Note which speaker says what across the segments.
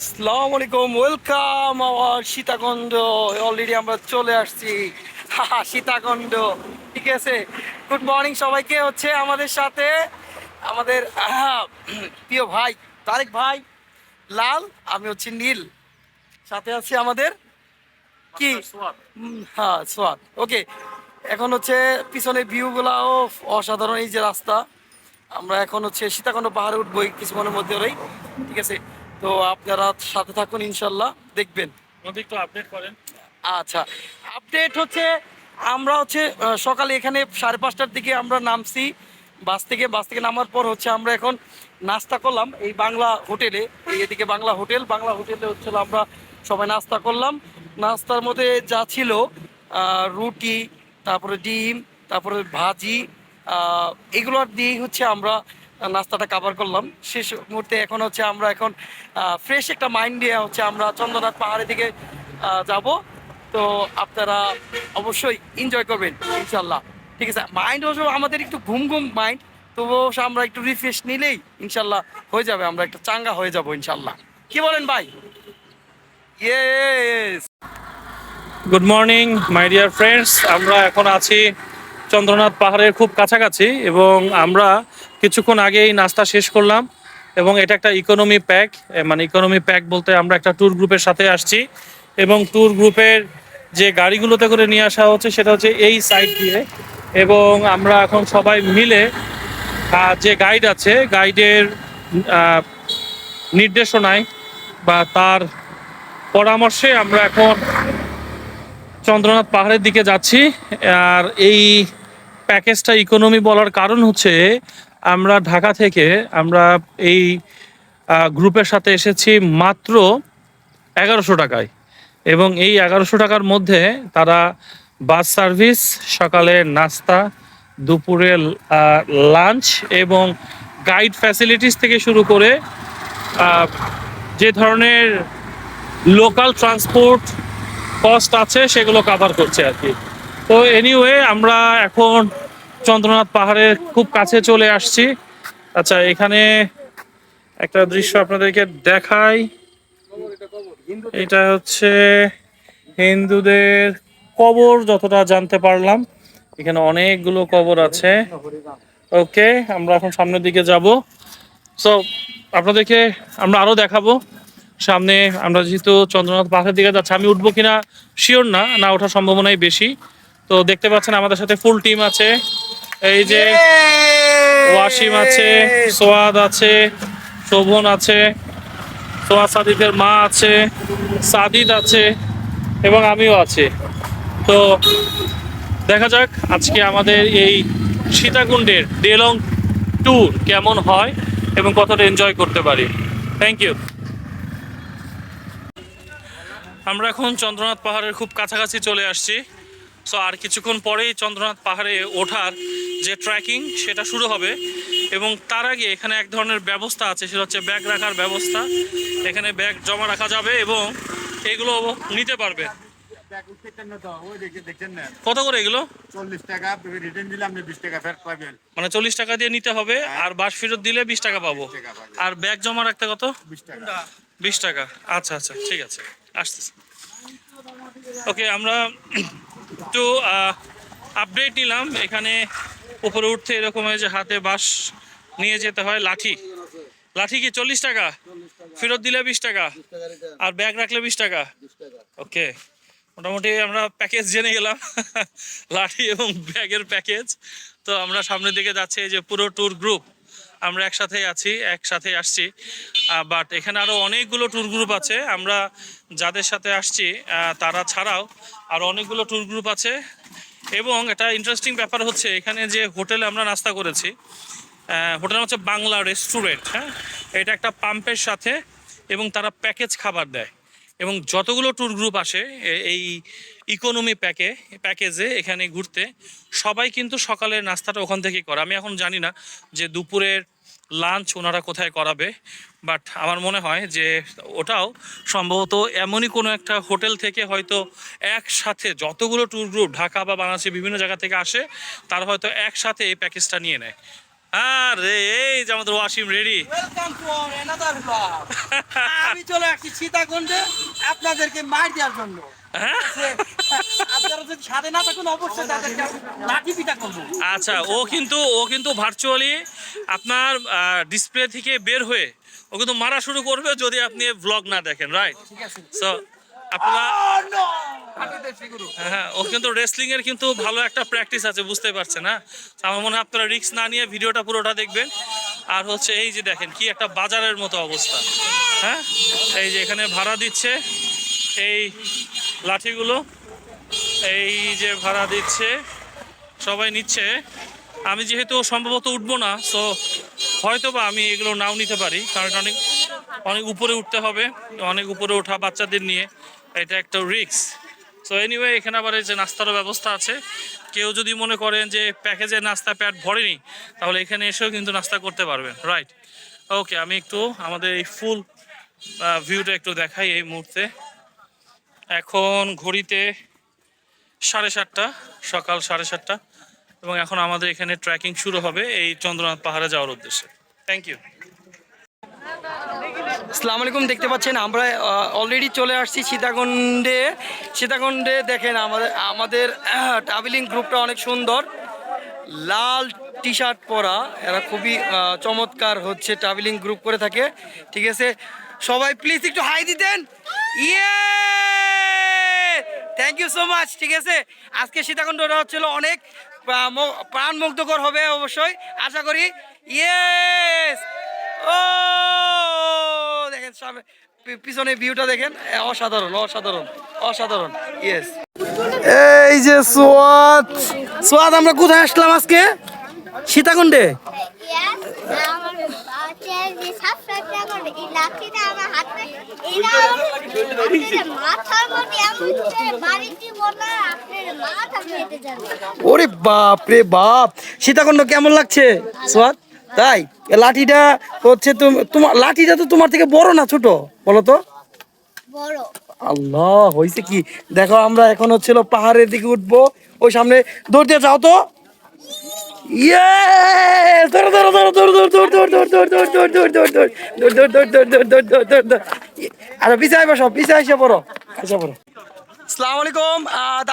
Speaker 1: আসসালামু আলাইকুম welcome hour Sitakunda. Already আমরা চলে আসছি। সীতাকুণ্ড। ঠিক আছে? গুড মর্নিং সবাইকে হচ্ছে আমাদের সাথে? আমাদের প্রিয় ভাই তারেক ভাই লাল আমি হচ্ছে নীল। সাথে আছি আমাদের কি? হ্যাঁ সোয়াদ ওকে এখন হচ্ছে পিছনে ভিউগুলাও অসাধারণ এই যে রাস্তা। আমরা এখন হচ্ছে সীতাকুণ্ড পাহাড়ে উঠবো কিছুক্ষণের মধ্যে ওই ঠিক আছে? তো আপনারা সাথে থাকুন ইনশাল্লাহ। দেখবেন।
Speaker 2: একটু আপডেট করেন।
Speaker 1: আচ্ছা। আপডেট হচ্ছে আমরা হচ্ছে সকালে এখানে সাড়ে পাঁচটার দিকে আমরা নামছি। বাস থেকে বাস থেকে নামার পর হচ্ছে আমরা এখন নাস্তা করলাম এই বাংলা হোটেলে। এই এদিকে বাংলা হোটেল। বাংলা হোটেলে হচ্ছে আমরা সবাই নাস্তা করলাম। নাস্তার মধ্যে যা ছিল রুটি তারপরে ডিম তারপরে ভাজি এগুলো দিয়েই হচ্ছে আমরা নাস্তাটা কাভার করলাম। শেষ মুহূর্তে এখন হচ্ছে আমরা এখন ফ্রেশ একটা মাইন্ড নিয়ে হচ্ছে আমরা চন্দ্রনাথ পাহাড়ের দিকে যাব। তো আপনারা অবশ্যই এনজয় করবেন, ইনশাল্লাহ। ঠিক আছে? মাইন্ড অবশ্য আমাদের একটু ঘুম ঘুম মাইন্ড তবুও আমরা একটু রিফ্রেশ নিলেই ইনশাল্লাহ হয়ে যাবে, আমরা একটা চাঙ্গা হয়ে যাব ইনশাল্লাহ। কি বলেন ভাই? Yes
Speaker 2: good morning my dear friends আমরা এখন আছি চন্দ্রনাথ পাহাড়ের খুব কাছাকাছি এবং আমরা কিছুক্ষণ আগেই নাস্তা শেষ করলাম এবং এটা একটা ইকোনমি প্যাক মানে ইকোনমি প্যাক বলতে আমরা একটা ট্যুর গ্রুপের সাথে আসছি এবং ট্যুর গ্রুপের যে গাড়িগুলোতে করে নিয়ে আসা হচ্ছে সেটা হচ্ছে এই সাইড দিয়ে এবং আমরা এখন সবাই মিলে যে গাইড আছে গাইডের নির্দেশনায় বা তার পরামর্শে আমরা এখন চন্দ্রনাথ পাহাড়ের দিকে যাচ্ছি। আর এই প্যাকেজটা ইকোনমি বলার কারণ হচ্ছে আমরা ঢাকা থেকে আমরা এই গ্রুপের সাথে এসেছি মাত্র এগারোশো টাকায়। এবং এই এগারোশো টাকার মধ্যে তারা বাস সার্ভিস, সকালে নাস্তা, দুপুরে লাঞ্চ এবং গাইড ফ্যাসিলিটিস থেকে শুরু করে যে ধরনের লোকাল ট্রান্সপোর্ট কস্ট আছে সেগুলো কভার করছে আর কি। তো এনিওয়ে আমরা এখন চন্দ্রনাথ পাহাড়ের খুব কাছে চলে আসছি। আচ্ছা এখানে একটা দৃশ্য আপনাদেরকে দেখাই। এটা হচ্ছে হিন্দুদের কবর, যতটা জানতে পারলাম। এখানে অনেকগুলো কবর আছে। ওকে, আমরা এখন সামনের দিকে যাব। সো আপনাদেরকে আমরা আরও দেখাবো। সামনে আমরা যেহেতু চন্দ্রনাথ পাহাড়ের দিকে যাচ্ছি, আমি উঠবো কিনা? শিওর না না ওঠার সম্ভাবনাই বেশি। তো দেখতে পাচ্ছেন আমাদের সাথে ফুল টিম আছে। এই যে ওয়াসিম আছে সোয়াদ আছে শোভন আছে সোয়াদ সাদিদের মা আছে সাদিদ আছে এবং আমিও আছি। তো দেখা যাক আজকে আমাদের এই সীতাকুণ্ডের ডেলং ট্যুর কেমন হয় এবং কতটা এনজয় করতে পারি। থ্যাংক ইউ আমরা এখন চন্দ্রনাথ পাহাড়ের খুব কাছাকাছি চলে আসছি। সো আর কিছুক্ষণ পরেই চন্দ্রনাথ পাহাড়ে ওঠার যে ট্রেকিং সেটা শুরু হবে। এবং তার আগে এখানে এক ধরনের ব্যবস্থা আছে, সেটা হচ্ছে ব্যাগ রাখার ব্যবস্থা। এখানে ব্যাগ জমা রাখা যাবে এবং এগুলো নিতে পারবে। কত করে এগুলো?
Speaker 3: টাকা
Speaker 2: মানে চল্লিশ টাকা দিয়ে নিতে হবে, আর বাস ফেরত দিলে বিশ টাকা পাবো। আর ব্যাগ জমা রাখতে কত?
Speaker 3: টাকা
Speaker 2: বিশ টাকা। আচ্ছা আচ্ছা ঠিক আছে। ওকে আমরা একটু আপডেট নিলাম। এখানে উপরে উঠতে এরকম হয় যে হাতে বাঁশ নিয়ে যেতে হয় লাঠি। লাঠি কি চল্লিশ টাকা? ফেরত দিলে বিশ টাকা। আর ব্যাগ রাখলে বিশ টাকা। ওকে, মোটামুটি আমরা প্যাকেজ জেনে গেলাম। লাঠি এবং ব্যাগের প্যাকেজ তো আমরা সামনের দিকে যাচ্ছি যে পুরো ট্যুর গ্রুপ আমরা একসাথে আছি একসাথে আসছি বাট এখানে আরও অনেকগুলো ট্যুর গ্রুপ আছে। আমরা যাদের সাথে আসছি তারা ছাড়াও আর অনেকগুলো ট্যুর গ্রুপ আছে। এবং এটা ইন্টারেস্টিং ব্যাপার হচ্ছে, এখানে যে হোটেলে আমরা নাস্তা করেছি হোটেল হচ্ছে বাংলা রেস্টুরেন্ট হ্যাঁ? এটা একটা পাম্পের সাথে এবং তারা প্যাকেজ খাবার দেয়। এবং যতগুলো ট্যুর গ্রুপ আসে এই ইকোনমি প্যাকে প্যাকেজে এখানে ঘুরতে, সবাই কিন্তু সকালের নাস্তাটা ওখান থেকেই করে। আমি এখন জানি না যে দুপুরের লাঞ্চ ওনারা কোথায় করাবে বাট আমার মনে হয় যে ওটাও সম্ভবত এমনই কোনো একটা হোটেল থেকে হয়তো একসাথে যতগুলো ট্যুর গ্রুপ ঢাকা বা বাংলাদেশের বিভিন্ন জায়গা থেকে আসে, তারা হয়তো একসাথে এই প্যাকেজটা নিয়ে নেয়। আরে, এই যে আমাদের Wasim ready
Speaker 1: welcome to our another blog আমি চলে সীতাকুণ্ডে আপনাদেরকে মার দেওয়ার জন্য।
Speaker 2: হ্যাঁ আচ্ছা ও কিন্তু ও কিন্তু ভার্চুয়ালি আপনার ডিসপ্লে থেকে বের হয়ে ও কিন্তু মারা শুরু করবে যদি আপনি ব্লগ না দেখেন রাইট সো আপনারা
Speaker 1: ফিগুরু।
Speaker 2: হ্যাঁ ও কিন্তু রেসলিং এর কিন্তু ভালো একটা প্র্যাকটিস আছে বুঝতে পারছেন না আমার মনে হয় আপনারা রিস্ক না নিয়ে ভিডিওটা পুরোটা দেখবেন। আর হচ্ছে এই যে দেখেন কি একটা বাজারের মতো অবস্থা হ্যাঁ? এই যে এখানে ভাড়া দিচ্ছে এই লাঠিগুলো এই যে ভাড়া দিচ্ছে, সবাই নিচ্ছে। আমি যেহেতু সম্ভবত উঠবো না সো হয়তো বা আমি এগুলো নাও নিতে পারি, কারণ অনেক অনেক উপরে উঠতে হবে, অনেক উপরে ওঠা বাচ্চাদের নিয়ে, এটা একটা রিস্ক সো এনিওয়ে এখানে আবার যে নাস্তারও ব্যবস্থা আছে। কেউ যদি মনে করেন যে প্যাকেজের নাস্তা প্যাট ভরেনি, তাহলে এখানে এসেও কিন্তু নাস্তা করতে পারবেন রাইট ওকে আমি একটু আমাদের এই ফুল ভিউটা একটু দেখাই এই মুহূর্তে। এখন ঘড়িতে সাড়ে সাতটা, সকাল সাড়ে সাতটা, এবং এখন আমাদের এখানে ট্রেকিং শুরু হবে এই চন্দ্রনাথ পাহাড়ে যাওয়ার উদ্দেশ্যে। থ্যাংক ইউ
Speaker 1: আসসালামু আলাইকুম, দেখতে পাচ্ছেন আমরা অলরেডি চলে আসছি সীতাকুণ্ডে। সীতাকুণ্ডে দেখেন আমাদের আমাদের ট্রাভেলিং গ্রুপটা অনেক সুন্দর। লাল টি শার্ট পরা, এরা খুবই চমৎকার হচ্ছে ট্রাভেলিং গ্রুপ করে থাকে। ঠিক আছে? সবাই প্লিজ একটু হাই দিতেন। ইয়ে থ্যাংক ইউ সো মাচ ঠিক আছে? আজকে সীতাকুণ্ডটা হচ্ছিল অনেক প্রাণ মুগ্ধকর প্রাণমুগ্ধকর হবে অবশ্যই আশা করি। ইয়েস ও দেখেন সব পিছনে ভিউটা দেখেন। অসাধারণ অসাধারণ অসাধারণ। ইয়েস এই যে সোয়াদ। সোয়াদ আমরা কোথায় আসলাম আজকে? সীতাকুণ্ডে? ওরে বাপ রে বাপ। সীতাকুণ্ড কেমন লাগছে সোয়াদ তাই? লাঠিটা হচ্ছে তুম- তোমার লাঠিটা তো তোমার থেকে বড় না ছোট? বলো তো। আল্লাহ হয়েছে কি? দেখো আমরা এখন হচ্ছিল পাহাড়ের দিকে উঠবো। ওই সামনে দৌড় দিয়ে যাও তো। ইয়ে ধরো ধরো ধরো ধরো ধরো ধরো ধরো ধরো ধরো ধরো ধরো ধরো ধরো ধরো ধরো ধরো আরে পিছাই বসো পিছাই এসে পড়ো এসে পড়ো আসসালামু আলাইকুম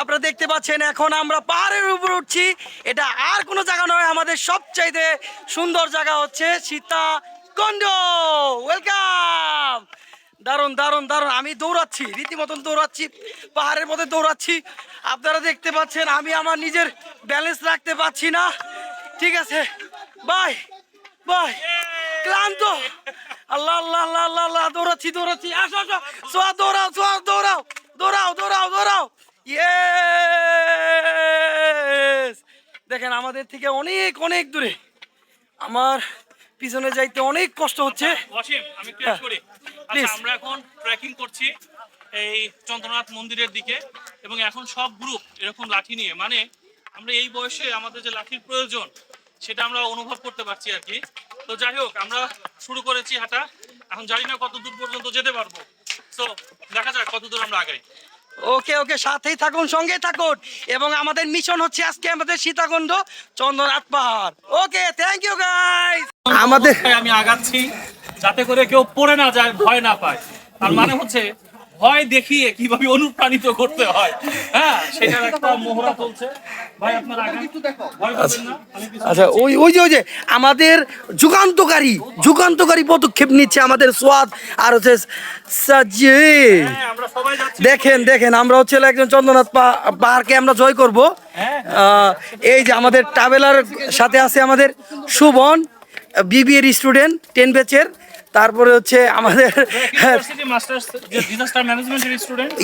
Speaker 1: আপনারা দেখতে পাচ্ছেন এখন আমরা পাহাড়ের উপর উঠছি এটা আর কোনো জায়গা নয় আমাদের সবচাইতে সুন্দর জায়গা হচ্ছে সীতাকুণ্ড ওয়েলকাম দারুণ দারুণ দারুণ। আমি দৌড়াচ্ছি, রীতিমতন দৌড়াচ্ছি, পাহাড়ের মধ্যে দৌড়াচ্ছি। আপনারা দেখতে পাচ্ছেন, আমি আমার নিজের ব্যালেন্স রাখতে পারছি না। ঠিক আছে? বাই বাই ক্লান্ত। আল্লাহ আল্লাহ আল্লাহ আল্লাহ আল্লাহ, দৌড়াচ্ছি দৌড়াচ্ছি। আসো আসো। সোয়া, দৌড়াও সোয়া, দৌড়াও। দৌড়াও দৌড়াও দৌড়াও। ইয়ে দেখেন, আমাদের থেকে অনেক অনেক দূরে। আমার পিছনে যাইতে অনেক কষ্ট হচ্ছে।
Speaker 2: আমি একটু
Speaker 1: হ্যাঁ,
Speaker 2: করি। আচ্ছা আমরা এখন ট্রেকিং করছি এই চন্দ্রনাথ মন্দিরের দিকে এবং এখন সব গ্রুপ এরকম লাঠি নিয়ে মানে আমরা এই বয়সে আমাদের যে লাঠির প্রয়োজন সেটা আমরা অনুভব করতে পারছি আর কি। তো যাই হোক আমরা শুরু করেছি হাঁটা। এখন জানি না কত দূর পর্যন্ত যেতে পারব। তো দেখা যাক কত দূর আমরা আগাই।
Speaker 1: ওকে ওকে সাথেই থাকুন সঙ্গেই থাকুন। এবং আমাদের মিশন হচ্ছে আজকে আমাদের সীতাকুণ্ড চন্দ্রনাথ পাহাড়। ওকে থ্যাংক ইউ গাইস আমাদের
Speaker 2: আমি আগাচ্ছি যাতে করে কেউ পড়ে না যায় ভয় না পায়। তার মানে হচ্ছে ভয় দেখিয়ে কীভাবে অনুপ্রাণিত করতে হয়। হ্যাঁ সেটার একটা মোহরা চলছে। ভাই আপনার পিছনে
Speaker 1: আচ্ছা ওই ওই যে ওই যে আমাদের যুগান্তকারী যুগান্তকারী পদক্ষেপ নিচ্ছে আমাদের সোয়াদ আর হচ্ছে সাজি
Speaker 2: হ্যাঁ, আমরা সবাই যাচ্ছি।
Speaker 1: দেখেন দেখেন আমরা হচ্ছে একজন চন্দ্রনাথ পা- পাহাড়কে আমরা জয় করব।
Speaker 2: হ্যাঁ।
Speaker 1: এই যে আমাদের ট্রাভেলার সাথে আছে আমাদের সুবন বিবিএর স্টুডেন্ট টেন ব্যাচের তারপরে হচ্ছে আমাদের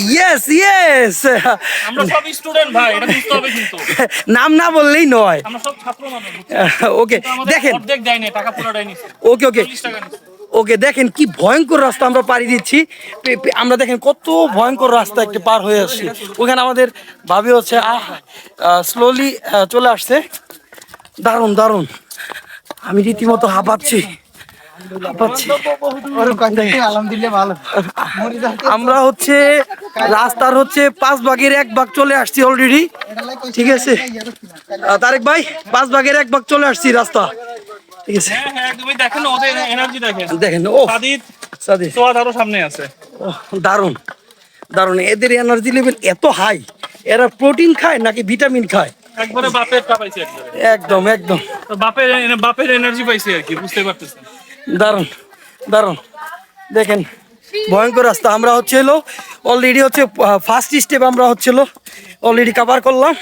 Speaker 1: ইয়েস ইয়েস
Speaker 2: আমরা সব স্টুডেন্ট ভাই এটা বুঝতে হবে কিন্তু।
Speaker 1: নাম না বললেই নয়।
Speaker 2: আমরা সব ছাত্র
Speaker 1: ওকে দেখেন।
Speaker 2: অর্ধেক দেয়নি টাকা পুরোটাই নিচ্ছে
Speaker 1: ওকে ওকে। ওকে দেখেন কি ভয়ঙ্কর রাস্তা আমরা পাড়ি দিচ্ছি। আমরা দেখেন কত ভয়ঙ্কর রাস্তা একটু পার হয়ে আসছি। ওখানে আমাদের ভাবি হচ্ছে আহ স্লোলি চলে আসছে। দারুণ দারুণ। আমি রীতিমতো হাঁপাচ্ছি। আমরা হচ্ছে রাস্তার হচ্ছে পাঁচ ভাগের এক ভাগ চলে আসছি অলরেডি ঠিক আছে? তারেক ভাই পাঁচ ভাগের এক ভাগ চলে আসছি রাস্তা। ঠিক আছে?
Speaker 2: হ্যাঁ হ্যাঁ একদমই দেখেন না, ওদের এনার্জি দেখেন।
Speaker 1: দেখেন ও
Speaker 2: সাদিদ
Speaker 1: সাদি
Speaker 2: সোয়াদ আরও সামনে আছে।
Speaker 1: দারুণ দারুণ। এদের এনার্জি লেভেল এত হাই এরা প্রোটিন খায় নাকি ভিটামিন খায়?
Speaker 2: একবারে বাপের টা
Speaker 1: একদম একদম।
Speaker 2: বাপের বাপের এনার্জি পাইছে আর কি বুঝতে পারতেছেন।
Speaker 1: দারুণ দারুণ। দেখেন, ভয়ঙ্কর রাস্তা। আমরা হচ্ছে হলো অলরেডি হচ্ছে ফার্স্ট স্টেপ আমরা হচ্ছে হলো অলরেডি কভার করলাম।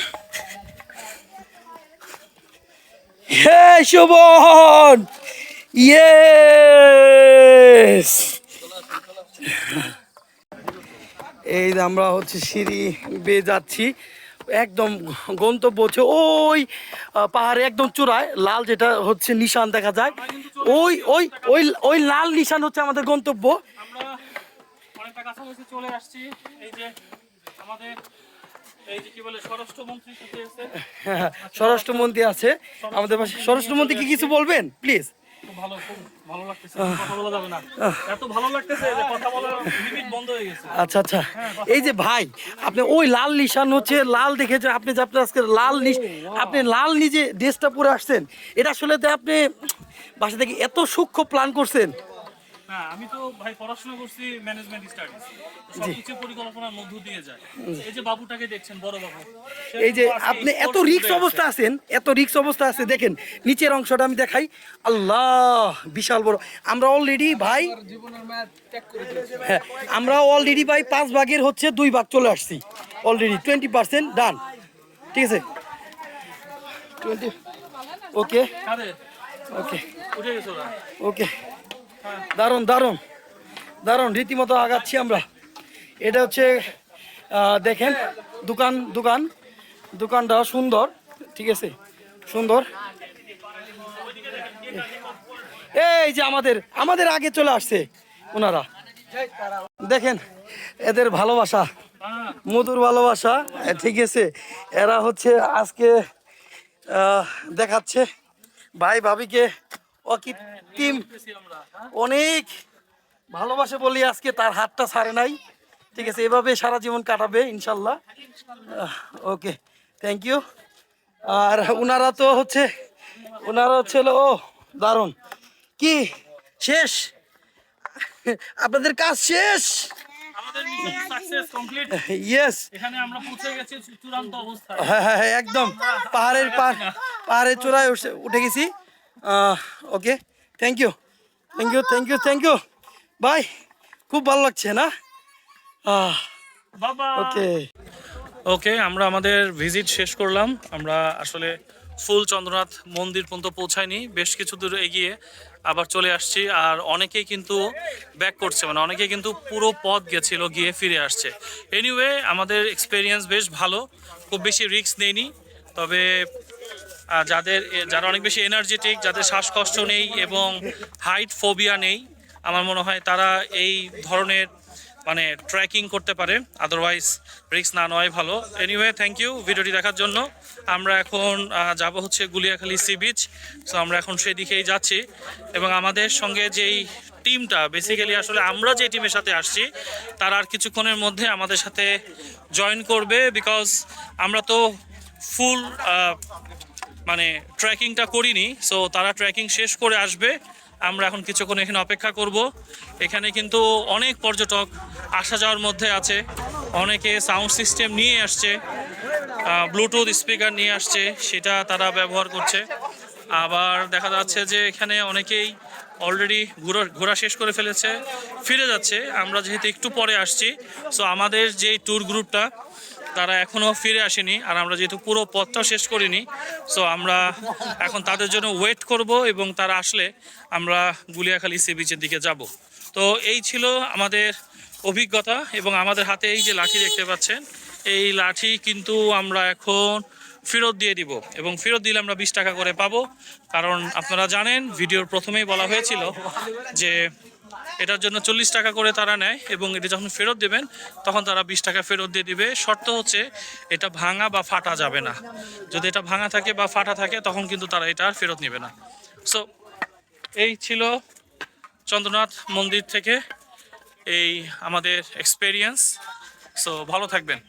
Speaker 1: হে শোভন ইয়েস এই আমরা হচ্ছে সিঁড়ি বেয়ে যাচ্ছি। একদম গন্তব্য হচ্ছে ওই পাহাড়ে একদম চূড়ায় লাল যেটা হচ্ছে নিশান দেখা যায়। ওই ওই ওই ওই লাল নিশান হচ্ছে আমাদের গন্তব্য।
Speaker 2: আমরা অনেকটা কাছাকাছি চলে আসছি। এই যে আমাদের এই যে কি বলে স্বরাষ্ট্রমন্ত্রী
Speaker 1: হ্যাঁ, স্বরাষ্ট্রমন্ত্রী আছে। আমাদের পাশে স্বরাষ্ট্রমন্ত্রী কি কিছু বলবেন? প্লিজ
Speaker 2: ভালো খুব ভালো লাগতেছে। কথা বলা যাবে না। এত ভালো লাগতেছে যে কথা বলার লিমিট বন্ধ হয়ে গেছে।
Speaker 1: আচ্ছা আচ্ছা। এই যে ভাই আপনি ওই লাল নিশান হচ্ছে লাল দেখেছে আপনি যে আপনি আজকে লাল নিশ আপনি লাল নিজে ড্রেসটা পরে আসছেন এটা আসলে তো আপনি বাসা থেকে এত সূক্ষ্ম প্ল্যান করছেন।
Speaker 2: না আমি তো ভাই পড়াশোনা করছি ম্যানেজমেন্ট স্টাডিজ সবকিছু পরিকল্পনার মধ্য দিয়ে যায়। এই যে বাবুটাকে দেখছেন বড় বাবু
Speaker 1: এই যে আপনি এত রিক্স অবস্থা আছেন এত রিক্স অবস্থা আছে দেখেন নিচের অংশটা আমি দেখাই। আল্লাহ বিশাল বড়। আমরা অলরেডি ভাই হ্যাঁ আমরা অলরেডি ভাই পাঁচ ভাগের হচ্ছে দুই ভাগ চলে আসছি। অলরেডি টোয়েন্টি পার্সেন্ট ডান ঠিক আছে? টোয়েন্টি ওকে ওকে ওকে দারুণ দারুণ দারুণ, রীতিমতো আগাচ্ছি আমরা। এটা হচ্ছে দেখেন, দোকান দোকান, দোকানটা সুন্দর, ঠিক আছে, সুন্দর। এই যে আমাদের আমাদের আগে চলে আসছে ওনারা। দেখেন, এদের ভালোবাসা, মধুর ভালোবাসা, ঠিক আছে, এরা হচ্ছে আজকে দেখাচ্ছে ভাই ভাবিকে অকৃত্রিম অনেক ভালোবাসে বলি আজকে তার হাতটা ছাড়ে নাই। ঠিক আছে এভাবে সারা জীবন কাটাবে ইনশাল্লাহ। ওকে থ্যাংক ইউ আর ওনারা তো হচ্ছে ওনারা হচ্ছে ও দারুণ। কি শেষ? আপনাদের কাজ শেষ? ইয়েস
Speaker 2: আমরা পৌঁছে গেছি চূড়ান্ত অবস্থায়।
Speaker 1: হ্যাঁ হ্যাঁ হ্যাঁ, একদম। পাহাড়ের পাহাড় পাহাড়ের চূড়ায় উঠে গেছি। Okay thank you thank you thank you thank you bye খুব ভালো লাগছে না?
Speaker 2: বাবা
Speaker 1: ওকে
Speaker 2: ওকে আমরা আমাদের ভিজিট শেষ করলাম। আমরা আসলে ফুল চন্দ্রনাথ মন্দির পর্যন্ত পৌঁছায়নি। বেশ কিছু দূর এগিয়ে আবার চলে আসছি। আর অনেকেই কিন্তু ব্যাক করছে মানে অনেকেই কিন্তু পুরো পথ গেছিল গিয়ে ফিরে আসছে। এনিওয়ে আমাদের এক্সপিরিয়েন্স বেশ ভালো। খুব বেশি রিস্ক নেইনি। তবে যাদের যারা অনেক বেশি এনার্জেটিক যাদের শ্বাসকষ্ট নেই এবং হাইট ফোবিয়া নেই, আমার মনে হয় তারা এই ধরনের মানে ট্র্যাকিং করতে পারে। আদারওয়াইজ রিক্স না নেওয়াই ভালো। এনিওয়ে থ্যাংক ইউ ভিডিওটি দেখার জন্য। আমরা এখন যাব হচ্ছে গুলিয়াখালী সি বিচ। সো আমরা এখন সেই দিকেই যাচ্ছি। এবং আমাদের সঙ্গে যেই টিমটা বেসিক্যালি আসলে আমরা যে টিমের সাথে আসছি, তারা আর কিছুক্ষণের মধ্যে আমাদের সাথে জয়েন করবে বিকজ আমরা তো ফুল মানে ট্রেকিংটা করিনি সো তারা ট্রেকিং শেষ করে আসবে। আমরা এখন কিছুক্ষণ এখানে অপেক্ষা করব। এখানে কিন্তু অনেক পর্যটক আসা যাওয়ার মধ্যে আছে। অনেকে সাউন্ড সিস্টেম নিয়ে আসছে ব্লুটুথ স্পিকার নিয়ে আসছে, সেটা তারা ব্যবহার করছে। আবার দেখা যাচ্ছে যে এখানে অনেকেই অলরেডি ঘোরা ঘোরা শেষ করে ফেলেছে, ফিরে যাচ্ছে। আমরা যেহেতু একটু পরে আসছি সো আমাদের যে ট্যুর গ্রুপটা তারা এখনও ফিরে আসেনি আর আমরা যেহেতু পুরো পথটাও শেষ করিনি সো আমরা এখন তাদের জন্য ওয়েট করব এবং তারা আসলে আমরা গুলিয়াখালী সি বিচের দিকে যাব। তো এই ছিল আমাদের অভিজ্ঞতা এবং আমাদের হাতে এই যে লাঠি দেখতে পাচ্ছেন, এই লাঠি কিন্তু আমরা এখন ফেরত দিয়ে দিব এবং ফেরত দিলে আমরা বিশ টাকা করে পাবো। কারণ আপনারা জানেন, ভিডিওর প্রথমেই বলা হয়েছিল যে এটার জন্য চল্লিশ টাকা করে তারা নেয় এবং এটা যখন ফেরত দেবেন, তখন তারা বিশ টাকা ফেরত দিয়ে দিবে। শর্ত হচ্ছে এটা ভাঙা বা ফাটা যাবে না। যদি এটা ভাঙা থাকে বা ফাটা থাকে, তখন কিন্তু তারা এটা আর ফেরত নেবে না। সো এই ছিল চন্দ্রনাথ মন্দির থেকে এই আমাদের এক্সপেরিয়েন্স সো ভালো থাকবেন।